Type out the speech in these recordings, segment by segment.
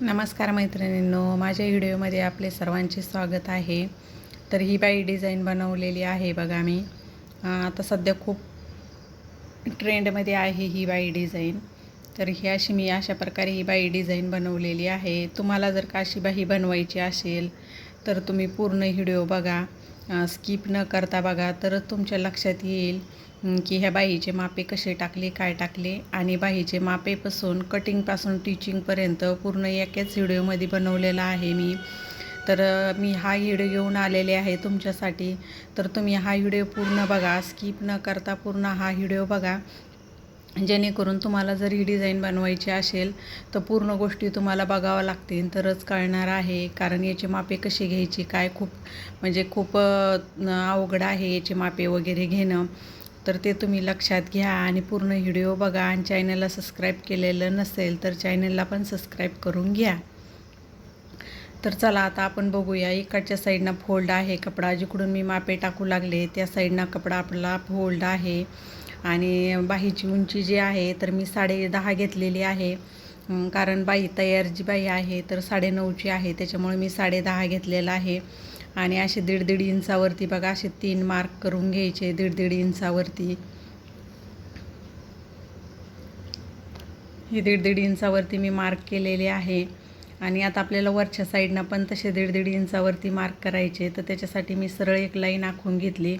नमस्कार मैत्रिणींनो माझ्या व्हिडिओमध्ये आपले सर्वांचे स्वागत आहे. तर ही बाई डिझाईन बनवलेली आहे बघा मी. आता सध्या खूप ट्रेंडमध्ये आहे ही बाई डिझाईन. तर ही अशी मी अशा प्रकारे ही बाई डिझाईन बनवलेली आहे. तुम्हाला जर का अशी बाई बनवायची असेल तर तुम्ही पूर्ण व्हिडिओ बघा. स्किप न करता बघा तरच तुमच्या लक्षात येईल की ह्या बाईचे मापे कसे टाकले काय टाकले. आणि बाईचे मापेपासून कटिंगपासून टीचिंगपर्यंत पूर्ण एकाच व्हिडिओमध्ये बनवलेला आहे मी. तर मी हा व्हिडिओ घेऊन आलेले आहे तुमच्यासाठी. तर तुम्ही हा व्हिडिओ पूर्ण बघा स्किप न करता पूर्ण हा व्हिडिओ बघा. जेणेकरून तुम्हाला जर ही डिझाईन बनवायची असेल तर पूर्ण गोष्टी तुम्हाला बघावं लागतील. तरच कळणार आहे कारण याची मापे कशी घ्यायची काय खूप म्हणजे खूप अवघड आहे याची मापे वगैरे घेणं. तर ते तुम्ही लक्षात घ्या आणि पूर्ण व्हिडिओ बघा. आणि चॅनलला सबस्क्राईब केलेलं नसेल तर चॅनलला पण सबस्क्राईब करून घ्या. तर चला आता आपण बघूया. इकडच्या साईडनं फोल्ड आहे कपडा. जिकडून मी मापे टाकू लागले त्या साईडनं कपडा आपला फोल्ड आहे. आणि बाहीची उंची जी आहे तर मी साडे दहा घेतलेली आहे. कारण बाई तयार जी बाई आहे तर साडेनऊची आहे त्याच्यामुळे मी साडे दहा घेतलेला आहे. आणि असे दीड दीड इंचावरती बघा असे तीन मार्क करून घ्यायचे दीड दीड इंचावरती. हे दीड दीड इंचावरती मी मार्क केलेले आहे. आणि आता आपल्याला वरच्या साईडनं पण तसे दीड दीड इंचावरती मार्क करायचे तर त्याच्यासाठी मी सरळ एक लाईन आखून घेतली.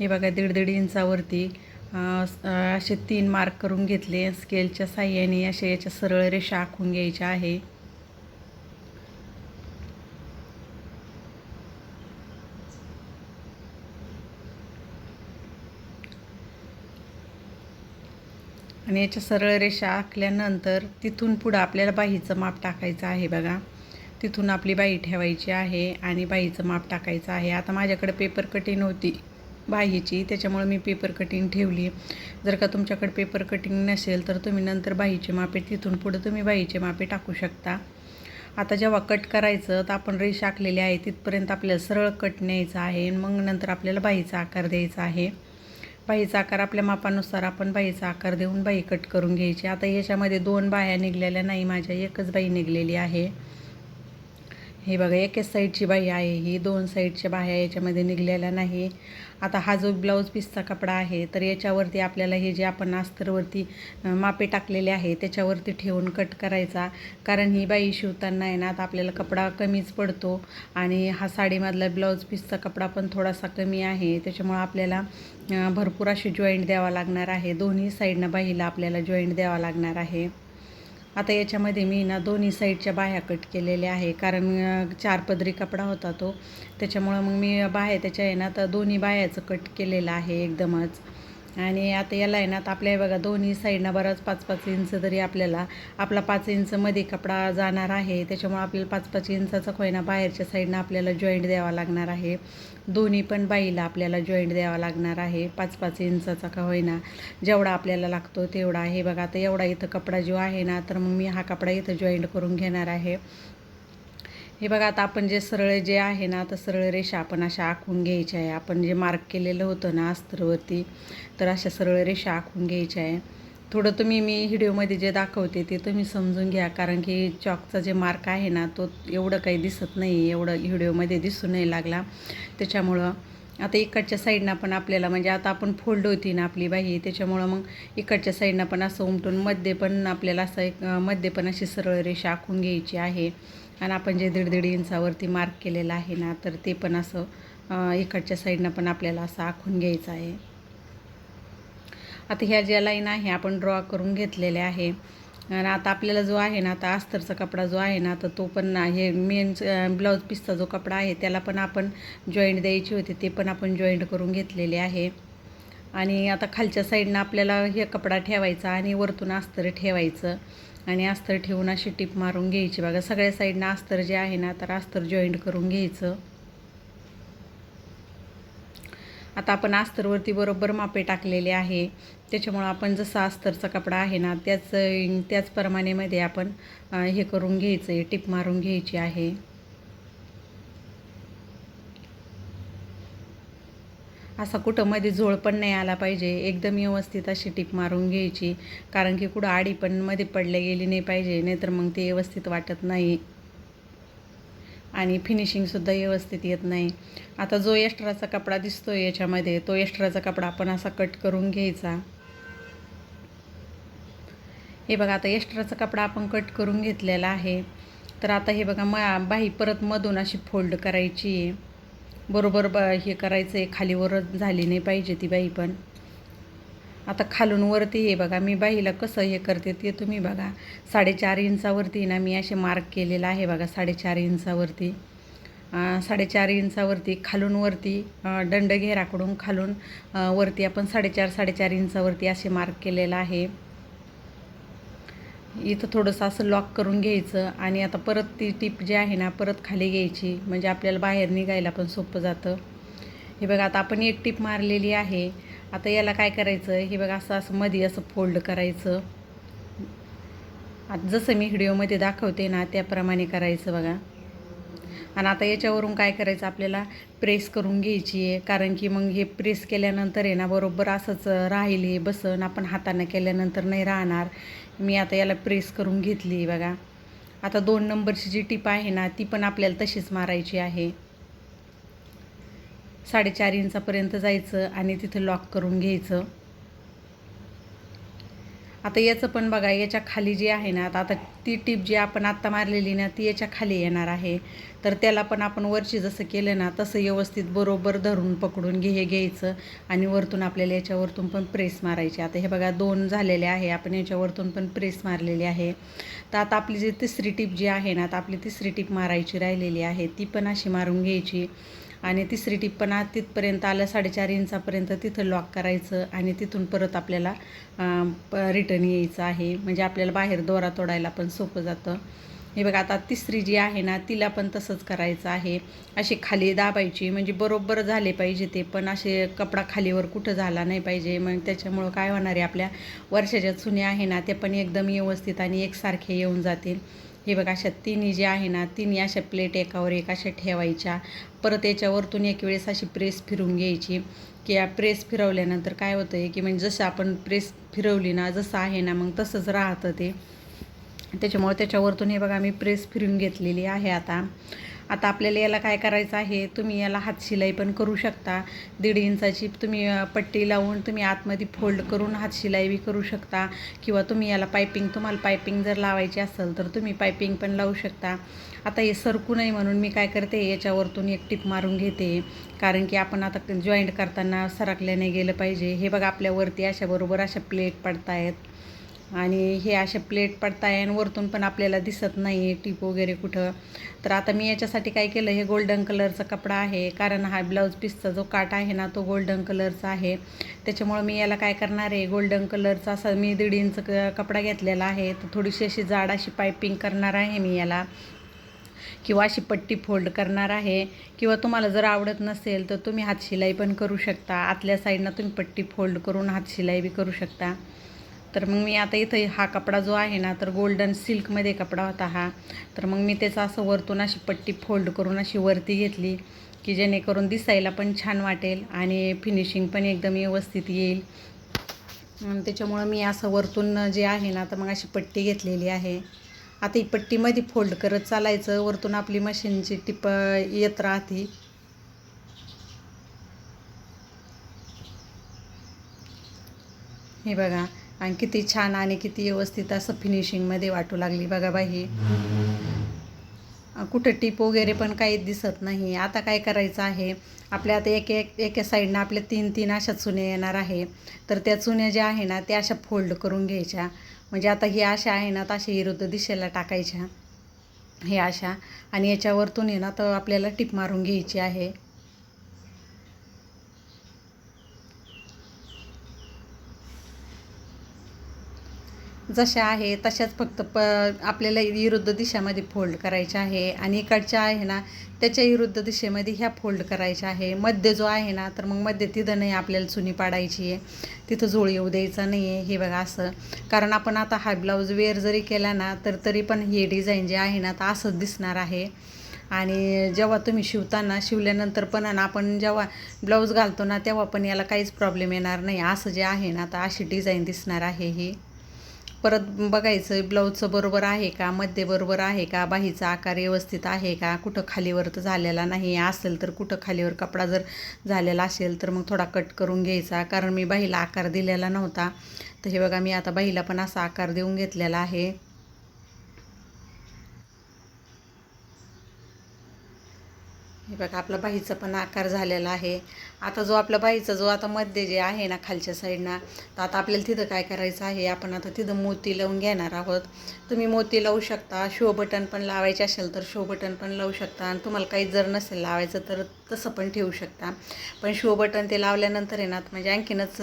हे बघा दीड दीड इंचावरती. असे तीन मार्क करून घेतले. स्केलच्या साह्याने असे याच्या सरळ रेषा आखून घ्यायच्या आहे. आणि याच्या सरळ रेषा आखल्यानंतर तिथून पुढं आपल्याला बाहीचं माप टाकायचं आहे बघा. तिथून आपली बाई ठेवायची आहे आणि बाईचं माप टाकायचं आहे. आता माझ्याकडे पेपर कटिंग होती. बाहीची त्याच्यामुळे मी पेपर कटिंग ठेवली. जर का तुमच्याकडे पेपर कटिंग नसेल तर तुम्ही नंतर बाहीचे मापे तिथून पुढं तुम्ही बाहीचे मापे टाकू शकता. आता जेव्हा कट करायचं तर आपण रेष आखलेली आहे तिथपर्यंत आपल्याला सरळ कट न्यायचा आहे आणि मग नंतर आपल्याला बाहीचा आकार द्यायचा आहे. बाईचा आकार आपल्या मापानुसार आपण बाईचा आकार देऊन बाई कट करून घ्यायची. आता याच्यामध्ये दोन बाया निघलेल्या नाही माझ्या एकच बाई निघलेली आहे. हे बघा एकच साईडची बाई आहे ही दोन साईडच्या बाह्या याच्यामध्ये निघलेल्या नाही. आता हा जो ब्लाऊज पीसचा कपडा आहे तर याच्यावरती आपल्याला हे जे आपण अस्तरवरती मापे टाकलेले आहे त्याच्यावरती ठेवून कट करायचा. कारण ही बाई शिवताना आहे ना आता आपल्याला कपडा कमीच पडतो. आणि हा साडीमधला ब्लाऊज पीसचा कपडा पण थोडासा कमी आहे. त्याच्यामुळं आपल्याला भरपूर असे जॉईंट द्यावा लागणार आहे. दोन्ही साईडनं बाईला आपल्याला जॉईंट द्यावा लागणार आहे. आता याच्यामध्ये मी ना दोन्ही साईडच्या बाह्या कट केलेल्या आहे. कारण चार पदरी कपडा होता तो. त्याच्यामुळं मग मी बाह्या त्याच्या आहे ना तर दोन्ही बाह्याचं कट केलेलं आहे एकदमच. आणि आता याला आहे ना आता आपल्या बघा दोन्ही साईडनं बराच पाच पाच इंच तरी आपल्याला आपला पाच इंचमध्ये कपडा जाणार आहे त्याच्यामुळे आपल्याला पाच पाच इंचाचा खोयना बाहेरच्या साईडनं आपल्याला जॉईंट द्यावा लागणार आहे. दोन्ही पण बाईला आपल्याला जॉईंट द्यावा लागणार आहे पाच पाच इंचाचा का होईना. जेवढा आपल्याला लागतो तेवढा हे बघा आता एवढा इथं कपडा जो आहे ना तर मग मी हा कपडा इथं जॉईंट करून घेणार आहे. हे बघा आता आपण जे सरळ जे आहे ना तर सरळ रेषा आपण अशा आखून घ्यायच्या आहे. आपण जे मार्क केलेलं होतं ना अस्तरवरती तर अशा सरळ रेषा आखून घ्यायच्या आहे. थोडं तुम्ही मी व्हिडिओमध्ये जे दाखवते ते तुम्ही समजून घ्या कारण की चॉकचा जे मार्क आहे ना तो एवढं काही दिसत नाही एवढं व्हिडिओमध्ये दिसू नाही लागला. त्याच्यामुळं आता इकडच्या साईडनं पण आपल्याला म्हणजे आता आपण फोल्ड होती ना आपली बाई त्याच्यामुळं मग इकडच्या साईडनं पण असं उमटून मध्ये पण आपल्याला असं एक मध्ये पण अशी सरळ रेषा आखून घ्यायची आहे. आणि आपण जे दीड दीड इंचावरती मार्क केलेलं आहे ना तर ते पण असं इकडच्या साईडनं पण आपल्याला असं आखून घ्यायचं आहे. आता ह्या ज्या लाईन आहे आपण ड्रॉ करून घेतलेल्या आहे आणि आता आपल्याला जो आहे ना आता अस्तरचा कपडा जो आहे ना तर तो पण हे मेन ब्लाऊज पीसचा जो कपडा आहे त्याला पण आपण जॉईंट द्यायची होती ते पण आपण जॉईंट करून घेतलेले आहे. आणि आता खालच्या साईडनं आपल्याला हे कपडा ठेवायचा आणि वरतून अस्तर ठेवायचं. आणि अस्तर ठेवून अशी टीप मारून घ्यायची. बघा सगळ्या साईडनं अस्तर जे आहे ना तर अस्तर जॉईंट करून घ्यायचं. आता आपण अस्तरवरती बरोबर मापे टाकलेले आहे. त्याच्यामुळं आपण जसा अस्तरचा कपडा आहे ना त्याच त्याचप्रमाणे मध्ये आपण हे करून घ्यायचं आहे टिप मारून घ्यायची आहे. असा कुठं मध्ये झोळ पण नाही आला पाहिजे. एकदम व्यवस्थित अशी टीप मारून घ्यायची. कारण की कुठं आडी पण मध्ये पडले गेली नाही पाहिजे नाहीतर मग ते व्यवस्थित वाटत नाही. आणि फिनिशिंगसुद्धा व्यवस्थित येत नाही. आता जो एक्स्ट्राचा कपडा दिसतो याच्यामध्ये तो एक्स्ट्राचा कपडा आपण असा कट करून घ्यायचा. हे बघा आता एक्स्ट्राचा कपडा आपण कट करून घेतलेला आहे. तर आता हे बघा मा बाही परत मधून अशी फोल्ड करायची आहे. बरोबर ब हे करायचं आहे खालीवर झाली नाही पाहिजे ती बाई पण. आता खालून वरती हे बघा मी बाईला कसं हे करते ते तुम्ही बघा. साडेचार इंचावरती ना मी असे मार्क केलेला आहे बघा साडेचार इंचावरती. साडेचार इंचावरती खालून वरती दंड घेराकडून खालून वरती आपण साडेचार साडेचार इंचावरती असे मार्क केलेला आहे. इथं थोडंसं असं लॉक करून घ्यायचं आणि आता परत ती टीप जी आहे ना परत खाली घ्यायची. म्हणजे आपल्याला बाहेर निघायला पण सोपं जातं. हे बघा आता आपण एक टीप मारलेली आहे. आता याला काय करायचं? हे बघा असं असं मध्ये असं फोल्ड करायचं. आता जसं मी व्हिडिओमध्ये दाखवते ना त्याप्रमाणे करायचं बघा. आणि आता याच्यावरून काय करायचं? आपल्याला प्रेस करून घ्यायची आहे. कारण की मग हे प्रेस केल्यानंतर आहे ना बरोबर असंच राहील हे बसन. आपण हातानं केल्यानंतर नाही राहणार. मी आता याला प्रेस करून घेतली बघा. आता दोन नंबरची जी टीप आहे ना ती पण आपल्याला तशीच मारायची आहे. साडेचार इंचापर्यंत जायचं आणि तिथं लॉक करून घ्यायचं. आता याचं पण बघा याच्या खाली जी आहे ना आता आता ती टीप जी आपण आत्ता मारलेली ना ती याच्या खाली येणार आहे. तर त्याला पण आपण वरची जसं केलं ना तसं व्यवस्थित बरोबर धरून पकडून घे हे घ्यायचं. आणि वरतून आपल्याला याच्यावरतून पण प्रेस मारायची. आता हे बघा दोन झालेले आहे. आपण याच्यावरतून पण प्रेस मारलेली आहे. तर आता आपली जी तिसरी टीप जी आहे ना आता आपली तिसरी टीप मारायची राहिलेली आहे ती पण अशी मारून घ्यायची. आणि तिसरी टीप पण तिथपर्यंत आलं साडेचार इंचापर्यंत तिथं लॉक करायचं आणि तिथून परत आपल्याला रिटर्न यायचं आहे. म्हणजे आपल्याला बाहेर दोरा तोडायला पण सोपं जातं. हे बघा आता तिसरी जी आहे ना तिला पण तसंच करायचं आहे. अशी खाली दाबायची म्हणजे बरोबर झाले पाहिजे ते पण असे कपडा खालीवर कुठं झाला नाही पाहिजे. मग त्याच्यामुळं काय होणार आहे आपल्या वर्षाच्या चुन्या आहे ना ते पण एकदम व्यवस्थित आणि एकसारखे येऊन जातील. हे बघा अशा तिन्ही जे आहे ना तिन्ही अशा प्लेट एकावर एक अशा ठेवायच्या. परत याच्यावरतून एक वेळेस अशी प्रेस फिरून घ्यायची. की या प्रेस फिरवल्यानंतर काय होतं आहे की म्हणजे जसं आपण प्रेस फिरवली ना जसं आहे ना मग तसंच राहतं ते. त्याच्यामुळे त्याच्यावरतून हे बघा मी प्रेस फिरून घेतलेली आहे आता. आता आपल्याला याला काय करायचं आहे? तुम्ही याला हातशिलाई पण करू शकता. दीड इंचाची तुम्ही पट्टी लावून तुम्ही आतमध्ये फोल्ड करून हातशिलाई बी करू शकता. किंवा तुम्ही याला पायपिंग तुम्हाला पायपिंग जर लावायची असेल तर तुम्ही पायपिंग पण लावू शकता. आता हे सरकू नये म्हणून मी काय करते याच्यावरतून एक टिप मारून घेते. कारण की आपण आता जॉईंट करताना सरकल्याने गेलं पाहिजे. हे बघा आपल्यावरती अशाबरोबर अशा प्लेट पडतायत. आणि हे असे प्लेट पडताय आणि वरतून पण आपल्याला दिसत नाही टीप वगैरे कुठं. तर आता मी याच्यासाठी काय केलं हे गोल्डन कलरचा कपडा आहे. कारण हा ब्लाऊज पीसचा जो काट आहे ना तो गोल्डन कलरचा आहे. त्याच्यामुळं मी याला काय करणार आहे गोल्डन कलरचा असा मी दीड इंच क कपडा घेतलेला आहे. तर थोडीशी अशी जाड अशी पायपिंग करणार आहे मी याला. किंवा अशी पट्टी फोल्ड करणार आहे. किंवा तुम्हाला जर आवडत नसेल तर तुम्ही हातशिलाई पण करू शकता. आतल्या साईडनं तुम्ही पट्टी फोल्ड करून हातशिलाई बी करू शकता. तर मग मी आता इथं हा कपडा जो आहे ना तर गोल्डन सिल्कमध्ये कपडा होता हा. तर मग मी त्याचा असं वरतून अशी पट्टी फोल्ड करून अशी वरती घेतली की जेणेकरून दिसायला पण छान वाटेल आणि फिनिशिंग पण एकदम व्यवस्थित येईल. त्याच्यामुळं मी असं वरतून जे आहे ना तर मग अशी पट्टी घेतलेली आहे. आता ही पट्टीमध्ये फोल्ड करत चालायचं वरतून आपली मशीनची टिप येत राहते. हे बघा. आणि किती छान आणि किती व्यवस्थित असं फिनिशिंगमध्ये वाटू लागली. बघा बाई. कुठं टीप वगैरे पण काही दिसत नाही. आता काय करायचं आहे? आपल्या आता एक एक एका साईडनं आपल्या तीन तीन अशा चुन्या येणार आहे. तर त्या चुन्या ज्या आहे ना त्या अशा फोल्ड करून घ्यायच्या. म्हणजे आता ही अशा आहे ना तशा विरुद्ध दिशेला टाकायच्या. हे अशा. आणि याच्यावरतून आहे ना तर आपल्याला टीप मारून घ्यायची आहे. जशा आहे तशाच फक्त प आपल्याला विरुद्ध दिशामध्ये फोल्ड करायच्या आहे. आणि इकडच्या आहे ना त्याच्या विरुद्ध दिशेमध्ये ह्या फोल्ड करायच्या आहे. मध्य जो आहे ना तर मग मध्य तिथं नाही आपल्याला चुनी पाडायची आहे. तिथं जोळ येऊ द्यायचा नाही आहे हे बघा असं. कारण आपण आता हा ब्लाऊज वेअर जरी केला ना तर तरी पण हे डिझाईन जे आहे ना तर असंच दिसणार आहे. आणि जेव्हा तुम्ही शिवताना शिवल्यानंतर पण ना आपण जेव्हा ब्लाऊज घालतो ना तेव्हा पण याला काहीच प्रॉब्लेम येणार नाही. असं जे आहे ना आता अशी डिझाईन दिसणार आहे ही. परत बघायचं ब्लाऊजचं बरोबर आहे का मध्ये बरोबर आहे का बाहीचा आकार व्यवस्थित आहे का कुठं खालीवर तर झालेला नाही असेल तर कुठं खालीवर कपडा जर झालेला असेल तर मग थोडा कट करून घ्यायचा. कारण मी बाहीला आकार दिलेला नव्हता. तर हे बघा मी आता बाहीला पण असा आकार देऊन घेतलेला आहे. हे बघा आपला बाहीचा पण आकार झालेला आहे. आता जो आपला बाहीचा जो आता मध्ये जे आहे ना खालच्या साईडना तर आता आपल्याला तिथं काय करायचं आहे? आपण आता तिथं मोती लावून घेणार आहोत. तुम्ही मोती लावू शकता शो बटन पण लावायचे असेल तर शो बटन पण लावू शकता. आणि तुम्हाला काही जर नसेल लावायचं तर तसं पण ठेवू शकता. पण शो बटन ते लावल्यानंतर आहे ना म्हणजे आणखीनच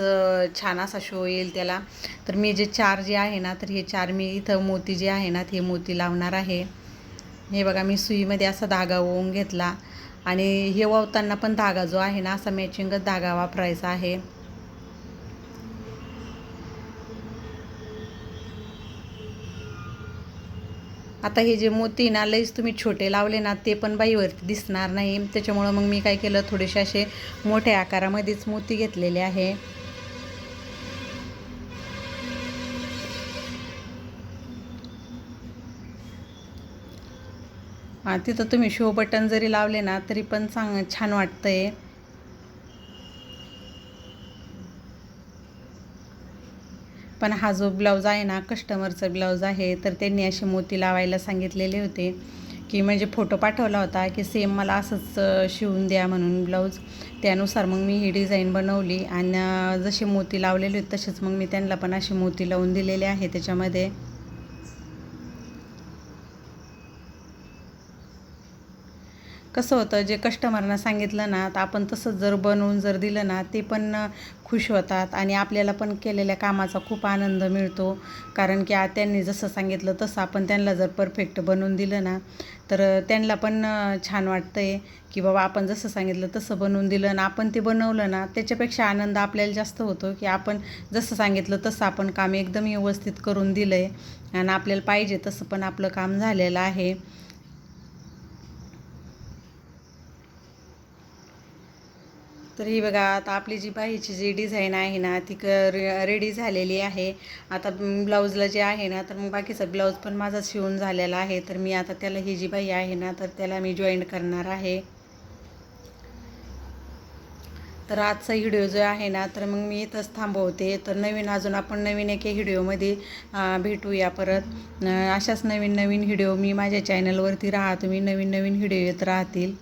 छान असा शो येईल त्याला. तर मी जे चार जे आहे ना तर हे चार मी इथं मोती जे आहे ना ते मोती लावणार आहे. हे बघा मी सुईमध्ये असा धागा ओवून घेतला. आणि हे वावताना पण धागा जो आहे ना असा मॅचिंगच धागा वापरायचा आहे. आता हे जे मोती ना लईच तुम्ही छोटे लावले ना ते पण बाईवरती दिसणार नाही. त्याच्यामुळं मग मी काय केलं थोडेसे असे मोठ्या आकारामध्येच मोती घेतलेले आहे. तिथं तुम्ही शो बटन जरी लावले ना तरी पण चांग छान वाटतं आहे पण हा जो ब्लाऊज आहे ना कस्टमरचा ब्लाऊज आहे तर त्यांनी असे मोती लावायला सांगितलेले होते. की म्हणजे फोटो पाठवला होता की सेम मला असंच शिवून द्या म्हणून ब्लाऊज त्यानुसार मग मी ही डिझाईन बनवली आणि जसे मोती लावलेले होते तसेच मग मी त्यांना पण असे मोती लावून दिलेले आहे त्याच्यामध्ये. कसं होतं जे कस्टमरना सांगितलं ना तर आपण तसंच जर बनवून जर दिलं ना ते पण खुश होतात आणि आपल्याला पण केलेल्या कामाचा खूप आनंद मिळतो. कारण की त्यांनी जसं सांगितलं तसं आपण त्यांना जर परफेक्ट बनवून दिलं ना तर त्यांना पण छान वाटतं आहे की बाबा आपण जसं सांगितलं तसं बनवून दिलं ना आपण ते बनवलं ना त्याच्यापेक्षा आनंद आपल्याला जास्त होतो. की आपण जसं सांगितलं तसं आपण काम एकदम व्यवस्थित करून दिलं आहे आणि आपल्याला पाहिजे तसं पण आपलं काम झालेलं आहे. तर ही बघा आता आपली जी बाहीची जी डिझाईन आहे ना ती क रेडी झालेली आहे. आता ब्लाऊजला जे आहे ना तर मग बाकीचा ब्लाऊज पण माझा शिवून झालेला आहे. तर मी आता त्याला ही जी बाई आहे ना तर त्याला मी जॉईन करणार आहे. तर आजचा व्हिडिओ जो आहे ना तर मग मी इथंच थांबवते. तर नवीन अजून आपण नवीन एके व्हिडिओमध्ये भेटूया परत. अशाच नवीन नवीन व्हिडिओ मी माझ्या चॅनलवरती राहा. तुम्ही नवीन नवीन व्हिडिओ येत राहतील.